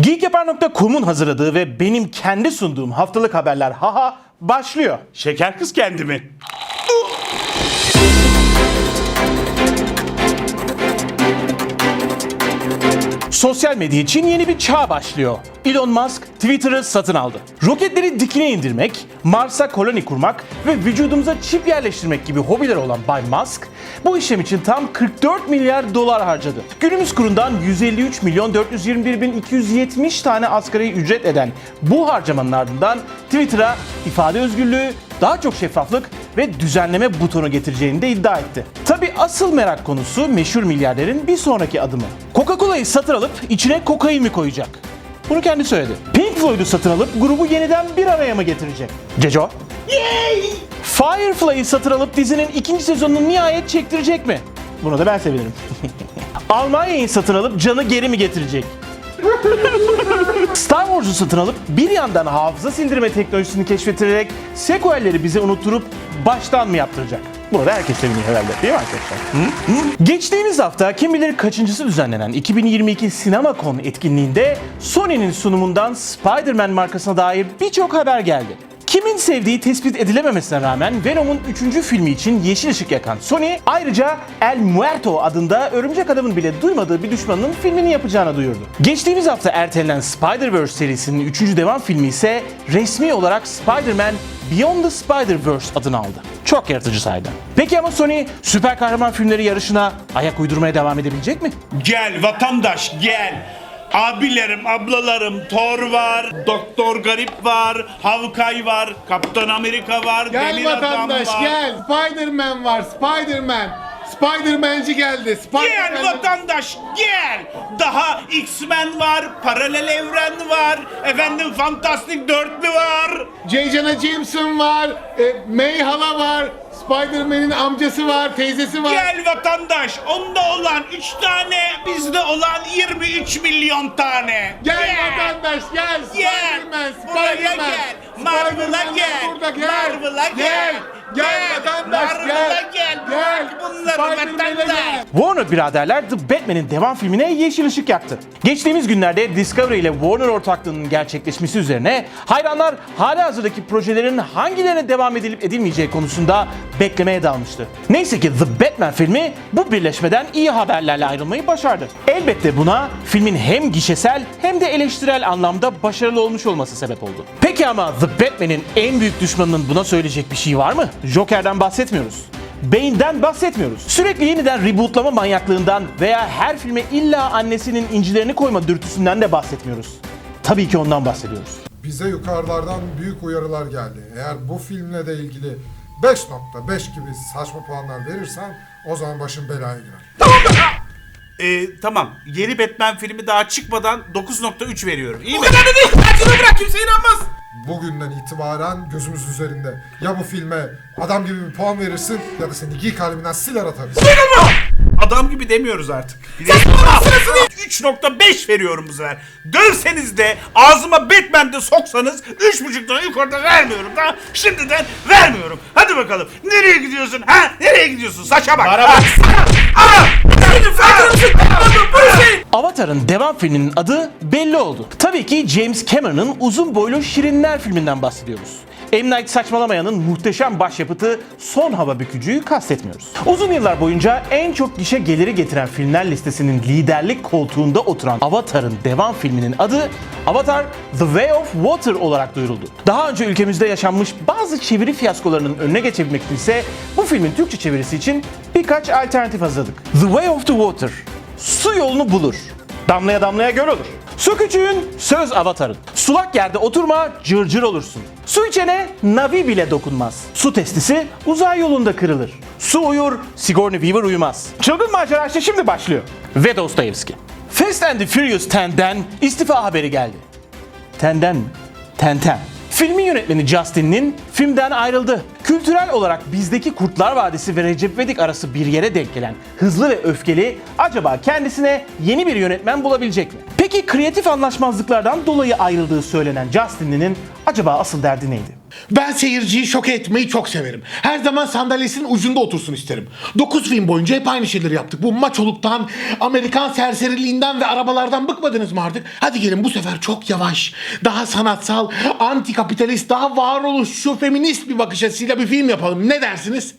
Geekyapan.com'un hazırladığı ve benim kendi sunduğum haftalık haberler haha başlıyor. Şeker kız kendi Sosyal medya için yeni bir çağ başlıyor. Elon Musk Twitter'ı satın aldı. Roketleri dikine indirmek, Mars'a koloni kurmak ve vücudumuza çip yerleştirmek gibi hobiler olan Bay Musk bu işlem için tam 44 milyar dolar harcadı. Günümüz kurundan 153 milyon 421 bin 270 tane asgari ücret eden bu harcamanın ardından Twitter'a ifade özgürlüğü, daha çok şeffaflık ve düzenleme butonu getireceğini de iddia etti. Tabi asıl merak konusu meşhur milyarderin bir sonraki adımı. Coca-Cola'yı satın alıp içine kokain mi koyacak? Bunu kendi söyledi. Pink Floyd'u satın alıp grubu yeniden bir araya mı getirecek? Ceco? Firefly'ı satın alıp dizinin ikinci sezonunu nihayet çektirecek mi? Buna da ben sevinirim. Almanya'yı satın alıp canı geri mi getirecek? Star Wars'u satın alıp bir yandan hafıza sildirme teknolojisini keşfettirerek sequelleri bize unutturup baştan mı yaptıracak? Buna da herkes seviniyor herhalde değil mi arkadaşlar? Hı? Hı? Geçtiğimiz hafta kim bilir kaçıncısı düzenlenen 2022 CinemaCon etkinliğinde Sony'nin sunumundan Spider-Man markasına dair birçok haber geldi. Kimin sevdiği tespit edilememesine rağmen Venom'un 3. filmi için yeşil ışık yakan Sony ayrıca El Muerto adında örümcek adamın bile duymadığı bir düşmanının filmini yapacağını duyurdu. Geçtiğimiz hafta ertelenen Spider-Verse serisinin 3. devam filmi ise resmi olarak Spider-Man Beyond the Spider-Verse adını aldı. Çok yaratıcı sahiden. Peki ama Sony süper kahraman filmleri yarışına ayak uydurmaya devam edebilecek mi? Gel vatandaş gel. Abilerim, ablalarım, Thor var, Doktor Garip var, Havkay var, Kaptan Amerika var, Gel Demir vatandaş Adam var. gel. Spider-Man var. Spider-Man. Spider-Man'ci geldi. Gel Spider-Man. vatandaş gel. Daha X-Men var, paralel evren var, efendim Fantastik Dörtlü var. J. Jonah Jameson var. E, May Hala var. Spider-Man'in amcası var. Teyzesi var. Gel vatandaş, onda olan 3 tane, bizde olan 23 milyon tane. Gel vatandaş gel. Spider-Man. Buraya Spider-Man. gel. Marvel'a Spider-Man gel. Burada gel. Marvel'a gel. Gel. Gel Gel. vatandaş Marvel'a gel. Warner biraderler The Batman'in devam filmine yeşil ışık yaktı. Geçtiğimiz günlerde Discovery ile Warner ortaklığının gerçekleşmesi üzerine hayranlar hala hazırdaki projelerin hangilerine devam edilip edilmeyeceği konusunda beklemeye dalmıştı. Neyse ki The Batman filmi bu birleşmeden iyi haberlerle ayrılmayı başardı. Elbette buna filmin hem gişesel hem de eleştirel anlamda başarılı olmuş olması sebep oldu. Peki ama The Batman'in en büyük düşmanının buna söyleyecek bir şey var mı? Joker'den bahsetmiyoruz. Bane'den bahsetmiyoruz. Sürekli yeniden rebootlama manyaklığından veya her filme illa annesinin incilerini koyma dürtüsünden de bahsetmiyoruz. Tabii ki ondan bahsediyoruz. Bize yukarılardan büyük uyarılar geldi. Eğer bu filmle de ilgili 5.5 gibi saçma puanlar verirsen o zaman başın belaya girer. Ee, tamam. Yeni Batman filmi daha çıkmadan 9.3 veriyorum. İyi mi? Bugünden itibaren gözümüz üzerinde. Ya bu filme adam gibi bir puan verirsin ya da seni geek kaleminden siler atarız. Adam gibi demiyoruz artık. 3.5 veriyorum bu sefer. Dövseniz de ağzıma Batman de soksanız 3.5'dan yukarıda vermiyorum da şimdiden vermiyorum. Hadi bakalım. Nereye gidiyorsun? Ha? Nereye gidiyorsun? Saça bak. Bana bak. Avatar'ın devam filminin adı belli oldu. Tabii ki James Cameron'ın uzun boylu Şirinler filminden bahsediyoruz. M. Night Saçmalamayan'ın muhteşem başyapıtı Son Hava Bükücü'yü kastetmiyoruz. Uzun yıllar boyunca en çok gişe geliri getiren filmler listesinin liderlik koltuğunda oturan Avatar'ın devam filminin adı Avatar The Way of Water olarak duyuruldu. Daha önce ülkemizde yaşanmış bazı çeviri fiyaskolarının önüne geçebilmek için ise bu filmin Türkçe çevirisi için birkaç alternatif hazırladık. The Way of the Water Su yolunu bulur. Damlaya damlaya göl olur. Su küçüğün, söz avatarın. Sulak yerde oturma, cırcır olursun. Su içene Navi bile dokunmaz. Su testisi uzay yolunda kırılır. Su uyur, Sigourney Weaver uyumaz. Çılgın macera işte şimdi başlıyor. Ve Dostoyevski. Fast and the Furious 10'den istifa haberi geldi. Tenden mi? Tenten. Filmin yönetmeni Justin Lin filmden ayrıldı. Kültürel olarak bizdeki Kurtlar Vadisi ve Recep İvedik arası bir yere denk gelen hızlı ve öfkeli acaba kendisine yeni bir yönetmen bulabilecek mi? Peki kreatif anlaşmazlıklardan dolayı ayrıldığı söylenen Justin Lin'in acaba asıl derdi neydi? Ben seyirciyi şok etmeyi çok severim. Her zaman sandalyesinin ucunda otursun isterim. 9 film boyunca hep aynı şeyleri yaptık. Bu maçoluktan, Amerikan serseriliğinden ve arabalardan bıkmadınız mı artık? Hadi gelin bu sefer çok yavaş, daha sanatsal, antikapitalist, daha varoluşçu, feminist bir bakış açısıyla bir film yapalım. Ne dersiniz?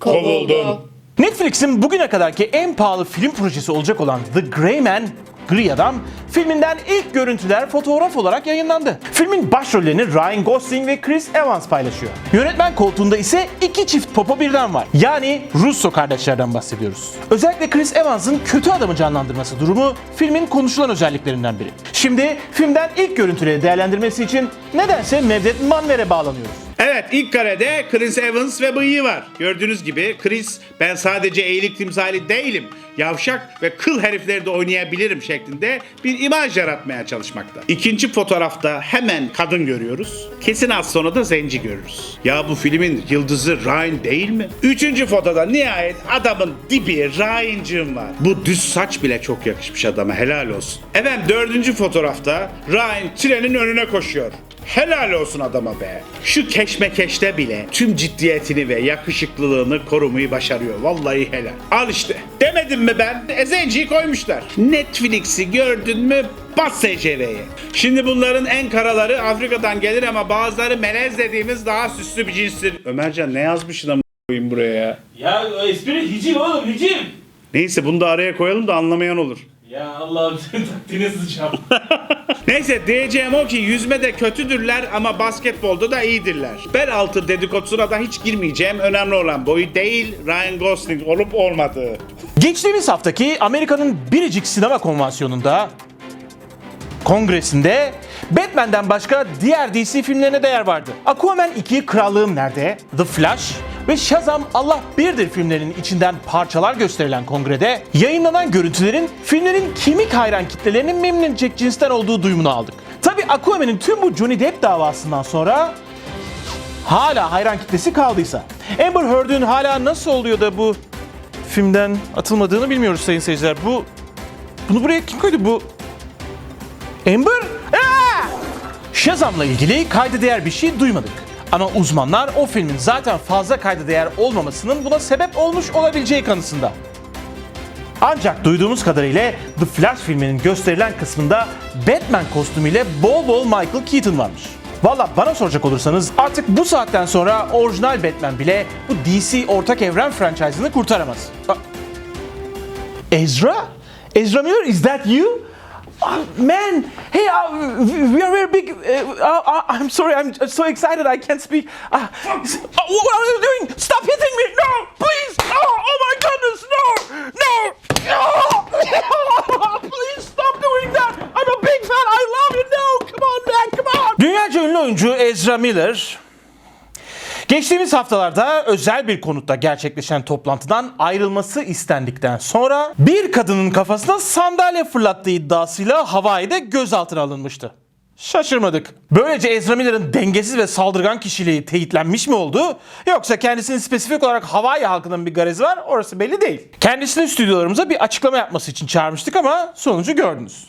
Kovuldun. Netflix'in bugüne kadarki en pahalı film projesi olacak olan The Gray Man, Gri Adam, filminden ilk görüntüler fotoğraf olarak yayınlandı. Filmin başrollerini Ryan Gosling ve Chris Evans paylaşıyor. Yönetmen koltuğunda ise iki çift popo birden var. Yani Russo kardeşlerden bahsediyoruz. Özellikle Chris Evans'ın kötü adamı canlandırması durumu filmin konuşulan özelliklerinden biri. Şimdi filmden ilk görüntüleri değerlendirmesi için nedense Mevdet Manver'e bağlanıyoruz. Evet ilk karede Chris Evans ve bıyığı var. Gördüğünüz gibi Chris ben sadece iyilik timsali değilim. Yavşak ve kıl herifleri de oynayabilirim şeklinde bir imaj yaratmaya çalışmakta. İkinci fotoğrafta hemen kadın görüyoruz. Kesin az sonra da zenci görürüz. Ya bu filmin yıldızı Ryan değil mi? Üçüncü fotoda nihayet adamın dibi Ryan'cığım var. Bu düz saç bile çok yakışmış adama helal olsun. Efendim dördüncü fotoğrafta Ryan trenin önüne koşuyor. Helal olsun adama be. Şu keşmekeşte bile tüm ciddiyetini ve yakışıklılığını korumayı başarıyor. Vallahi helal. Al işte. Demedim mi ben? Ezenciyi koymuşlar. Netflix'i gördün mü? Bas SCV'ye. Şimdi bunların en karaları Afrika'dan gelir ama bazıları melez dediğimiz daha süslü bir cinstir. Ömercan ne yazmışsın ama koyayım buraya ya? Ya o espri hiciv oğlum hiciv. Neyse bunu da araya koyalım da anlamayan olur. Ya Allah'ım senin taktiğine sıçacağım. Neyse diyeceğim o ki yüzmede kötüdürler ama basketbolda da iyidirler. Bel altı dedikodusuna da hiç girmeyeceğim. Önemli olan boyu değil Ryan Gosling olup olmadığı. Geçtiğimiz haftaki Amerika'nın biricik sinema konvansiyonunda kongresinde Batman'den başka diğer DC filmlerine değer vardı. Aquaman 2 Krallığım Nerede? The Flash ve Shazam Allah Birdir filmlerinin içinden parçalar gösterilen kongrede yayınlanan görüntülerin filmlerin kimik hayran kitlelerini memnun edecek cinsten olduğu duyumunu aldık. Tabi Aquaman'in tüm bu Johnny Depp davasından sonra hala hayran kitlesi kaldıysa. Amber Heard'ün hala nasıl oluyor da bu filmden atılmadığını bilmiyoruz sayın seyirciler. Bu bunu buraya kim koydu bu? Amber? Aa! Shazam'la ilgili kayda değer bir şey duymadık. Ama uzmanlar o filmin zaten fazla kayda değer olmamasının buna sebep olmuş olabileceği kanısında. Ancak duyduğumuz kadarıyla The Flash filminin gösterilen kısmında Batman kostümüyle bol bol Michael Keaton varmış. Valla bana soracak olursanız artık bu saatten sonra orijinal Batman bile bu DC ortak evren franchise'ını kurtaramaz. Ezra? Ezra Miller, is that you? Oh, man, hey, uh, we are very big. Uh, uh, uh, I'm sorry, I'm so excited I can't speak. Uh, uh, what are you doing? Stop hitting me! No, please! Oh, oh my goodness, no, no! Oh, please stop doing that! I'm a big fan. I love you. No, come on, man, come on. Dünyaca ünlü oyuncu Ezra Miller Geçtiğimiz haftalarda özel bir konutta gerçekleşen toplantıdan ayrılması istendikten sonra bir kadının kafasına sandalye fırlattığı iddiasıyla Hawaii'de gözaltına alınmıştı. Şaşırmadık. Böylece Ezra Miller'ın dengesiz ve saldırgan kişiliği teyitlenmiş mi oldu? Yoksa kendisinin spesifik olarak Hawaii halkının bir garezi var orası belli değil. Kendisini stüdyolarımıza bir açıklama yapması için çağırmıştık ama sonucu gördünüz.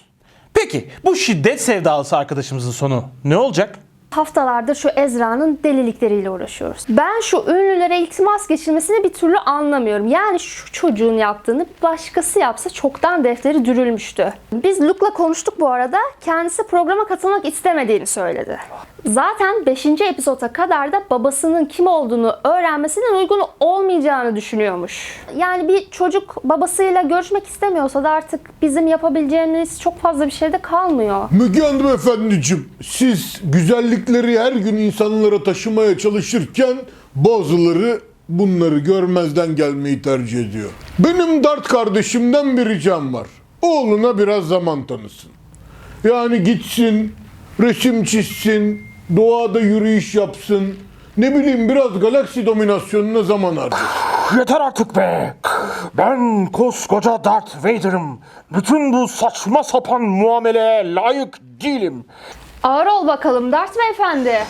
Peki bu şiddet sevdalısı arkadaşımızın sonu ne olacak? Haftalardır şu Ezra'nın delilikleriyle uğraşıyoruz. Ben şu ünlülere iltimas geçirmesini bir türlü anlamıyorum. Yani şu çocuğun yaptığını başkası yapsa çoktan defteri dürülmüştü. Biz Luke'la konuştuk bu arada. Kendisi programa katılmak istemediğini söyledi. Zaten 5. epizoda kadar da babasının kim olduğunu öğrenmesinin uygun olmayacağını düşünüyormuş. Yani bir çocuk babasıyla görüşmek istemiyorsa da artık bizim yapabileceğimiz çok fazla bir şey de kalmıyor. Müge Hanım efendicim, siz güzellikleri her gün insanlara taşımaya çalışırken bazıları bunları görmezden gelmeyi tercih ediyor. Benim Dart kardeşimden bir ricam var. Oğluna biraz zaman tanısın. Yani gitsin, resim çizsin, doğada yürüyüş yapsın. Ne bileyim biraz galaksi dominasyonuna zaman harcasın. Yeter artık be. Ben koskoca Darth Vader'ım. Bütün bu saçma sapan muameleye layık değilim. Ağır ol bakalım Dart Beyefendi.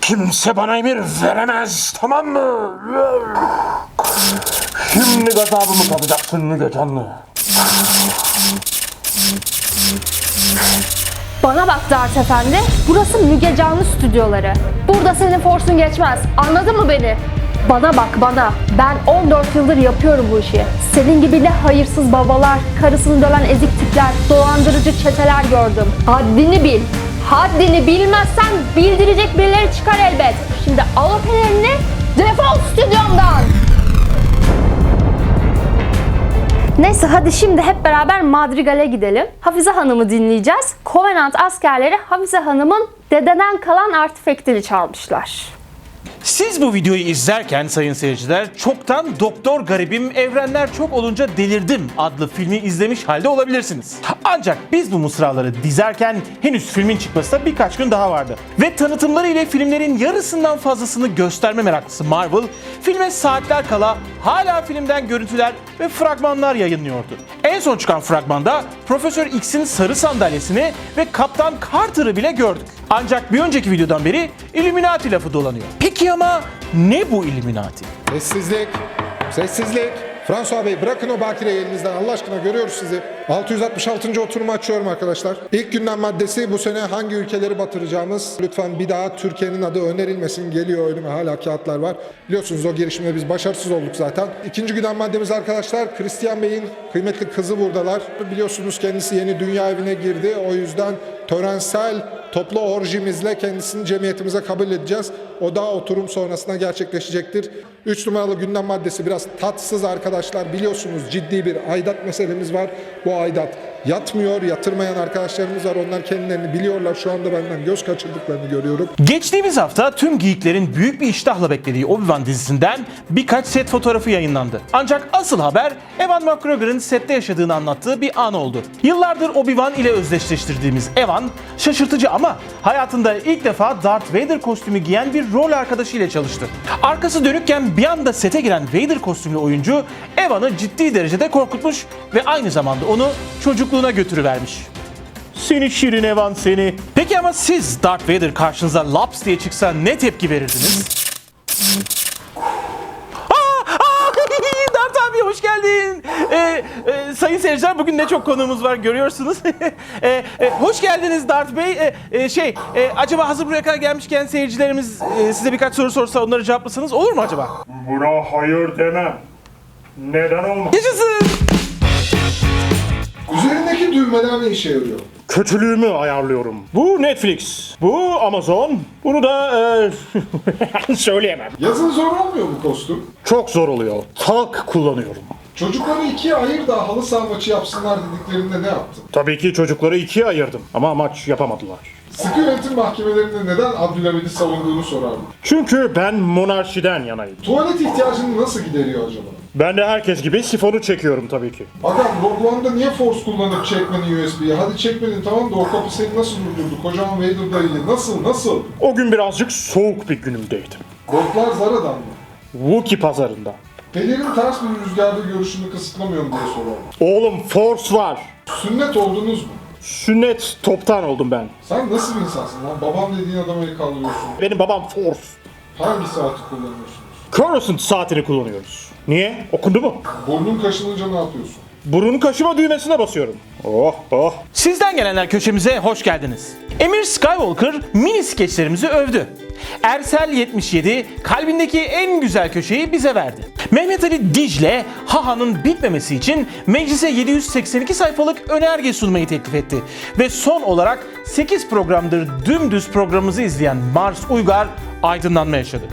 Kimse bana emir veremez, tamam mı? Şimdi gazabımı tadacaksın Müge Canlı. Bana bak Dert Efendi, burası Müge Canlı stüdyoları. Burada senin forsun geçmez. Anladın mı beni? Bana bak bana. Ben 14 yıldır yapıyorum bu işi. Senin gibi ne hayırsız babalar, karısını döven ezik tipler, dolandırıcı çeteler gördüm. Haddini bil. Haddini bilmezsen bildirecek birileri çıkar elbet. Şimdi al o pelerini, defol stüdyomdan. Neyse hadi şimdi hep beraber Madrigal'e gidelim. Hafize Hanım'ı dinleyeceğiz. Covenant askerleri Hafize Hanım'ın dededen kalan artefaktini çalmışlar. Siz bu videoyu izlerken sayın seyirciler çoktan Doktor Garibim Evrenler Çok Olunca Delirdim adlı filmi izlemiş halde olabilirsiniz. Ancak biz bu mısraları dizerken henüz filmin çıkmasına birkaç gün daha vardı. Ve tanıtımları ile filmlerin yarısından fazlasını gösterme meraklısı Marvel, filme saatler kala hala filmden görüntüler ve fragmanlar yayınlıyordu. En son çıkan fragmanda Profesör X'in sarı sandalyesini ve Kaptan Carter'ı bile gördük. Ancak bir önceki videodan beri Illuminati lafı dolanıyor. Peki ama ne bu Illuminati? Sessizlik, sessizlik. François Bey bırakın o bakireyi elinizden Allah aşkına görüyoruz sizi. 666. oturumu açıyorum arkadaşlar. İlk gündem maddesi bu sene hangi ülkeleri batıracağımız. Lütfen bir daha Türkiye'nin adı önerilmesin. Geliyor önüme hala kağıtlar var. Biliyorsunuz o girişimde biz başarısız olduk zaten. İkinci gündem maddemiz arkadaşlar Christian Bey'in kıymetli kızı buradalar. Biliyorsunuz kendisi yeni dünya evine girdi. O yüzden törensel toplu orjimizle kendisini cemiyetimize kabul edeceğiz. O da oturum sonrasında gerçekleşecektir. 3 numaralı gündem maddesi biraz tatsız arkadaşlar. Biliyorsunuz ciddi bir aidat meselemiz var. Bu aidat yatmıyor. Yatırmayan arkadaşlarımız var. Onlar kendilerini biliyorlar. Şu anda benden göz kaçırdıklarını görüyorum. Geçtiğimiz hafta tüm geeklerin büyük bir iştahla beklediği Obi-Wan dizisinden birkaç set fotoğrafı yayınlandı. Ancak asıl haber Evan McGregor'ın sette yaşadığını anlattığı bir an oldu. Yıllardır Obi-Wan ile özdeşleştirdiğimiz Evan, şaşırtıcı ama hayatında ilk defa Darth Vader kostümü giyen bir rol arkadaşıyla çalıştı. Arkası dönükken bir anda sete giren Vader kostümlü oyuncu Evan'ı ciddi derecede korkutmuş ve aynı zamanda onu çocukluğuna götürüvermiş. Seni şirin Evan seni. Peki ama siz Darth Vader karşınıza laps diye çıksa ne tepki verirdiniz? Aa, aa, Dart abi hoş geldin. Ee, e, sayın seyirciler bugün ne çok konuğumuz var görüyorsunuz. Ee, e, hoş geldiniz Dart Bey. Ee, e, şey e, acaba hazır buraya kadar gelmişken seyircilerimiz e, size birkaç soru sorsa onları cevaplasanız olur mu acaba? Buna hayır demem. Neden olmaz? Yaşasın. Düğmeler ne işe yarıyor? Kötülüğümü ayarlıyorum. Bu Netflix, bu Amazon, bunu da eee, söyleyemem. Yazın zor olmuyor bu kostüm. Çok zor oluyor. Talk kullanıyorum. Çocukları ikiye ayır da halı saha maçı yapsınlar dediklerinde ne yaptın? Tabii ki çocukları ikiye ayırdım ama maç yapamadılar. Sıkı yönetim mahkemelerinde neden Abdülhamid'i savunduğunu sorardım. Çünkü ben monarşiden yanayım. Tuvalet ihtiyacını nasıl gideriyor acaba? Ben de herkes gibi sifonu çekiyorum tabii ki. Adam Rogue One'da niye Force kullanıp çekmedin USB'yi? Hadi çekmedin tamam da o kapı seni nasıl durdurdu? Kocaman Vader dayıyla. Nasıl nasıl? O gün birazcık soğuk bir günümdeydim. Rogue'lar Zara'dan mı? Wookie pazarında. Pelerin ters bir rüzgarda görüşünü kısıtlamıyor mu diye sorardım. Oğlum Force var. Sünnet oldunuz mu? Sünnet toptan oldum ben. Sen nasıl bir insansın lan? Babam dediğin adamı el kaldırıyorsun. Benim babam Force. Hangi saati kullanıyorsunuz? Coruscant saatini kullanıyoruz. Niye? Okundu mu? Burnun kaşınınca ne yapıyorsun? Burun kaşıma düğmesine basıyorum. Oh oh. Sizden gelenler köşemize hoş geldiniz. Emir Skywalker mini skeçlerimizi övdü. Ersel 77 kalbindeki en güzel köşeyi bize verdi. Mehmet Ali Dicle, Haha'nın bitmemesi için meclise 782 sayfalık önerge sunmayı teklif etti. Ve son olarak 8 programdır dümdüz programımızı izleyen Mars Uygar aydınlanma yaşadı.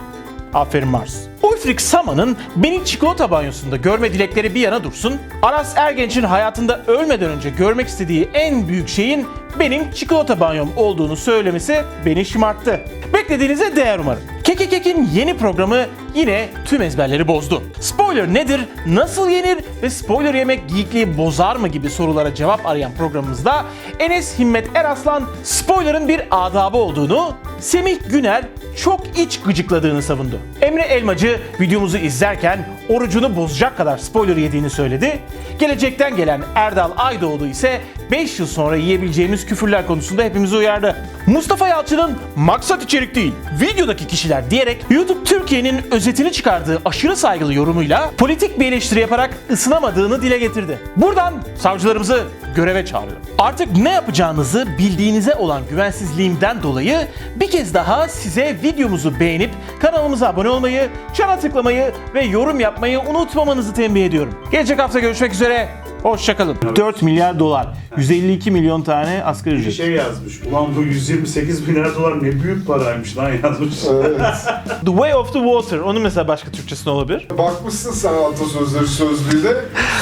Aferin Mars. Ulfric Sama'nın beni çikolata banyosunda görme dilekleri bir yana dursun. Aras Ergenç'in hayatında ölmeden önce görmek istediği en büyük şeyin benim çikolata banyom olduğunu söylemesi beni şımarttı. Beklediğinize değer umarım. Keke Kek'in yeni programı yine tüm ezberleri bozdu. Spoiler nedir, nasıl yenir ve spoiler yemek geekliği bozar mı gibi sorulara cevap arayan programımızda Enes Himmet Eraslan spoiler'ın bir adabı olduğunu, Semih Güner çok iç gıcıkladığını savundu. Emre Elmacı videomuzu izlerken orucunu bozacak kadar spoiler yediğini söyledi. Gelecekten gelen Erdal Aydoğdu ise 5 yıl sonra yiyebileceğimiz küfürler konusunda hepimizi uyardı. Mustafa Yalçın'ın maksat içerik değil, videodaki kişiler diyerek YouTube Türkiye'nin özetini çıkardığı aşırı saygılı yorumuyla politik bir eleştiri yaparak ısınamadığını dile getirdi. Buradan savcılarımızı göreve çağırıyorum. Artık ne yapacağınızı bildiğinize olan güvensizliğimden dolayı bir kez daha size videomuzu beğenip kanalımıza abone olmayı, çana tıklamayı ve yorum yapmayı unutmamanızı tembih ediyorum. Gelecek hafta görüşmek üzere. Hoşçakalın. 4 milyar dolar, 152 milyon tane asgari ücret. şey yazmış. Ulan bu 128 milyar dolar ne büyük paraymış lan yazmış. The Way of the Water. Onun mesela başka Türkçesi ne olabilir? Bakmışsın sen atasözleri sözlüğüne.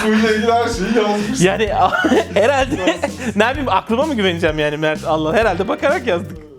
Suyla ilgili her şeyi yazmışsın. Yani herhalde ne yapayım aklıma mı güveneceğim yani Mert Allah herhalde bakarak yazdık.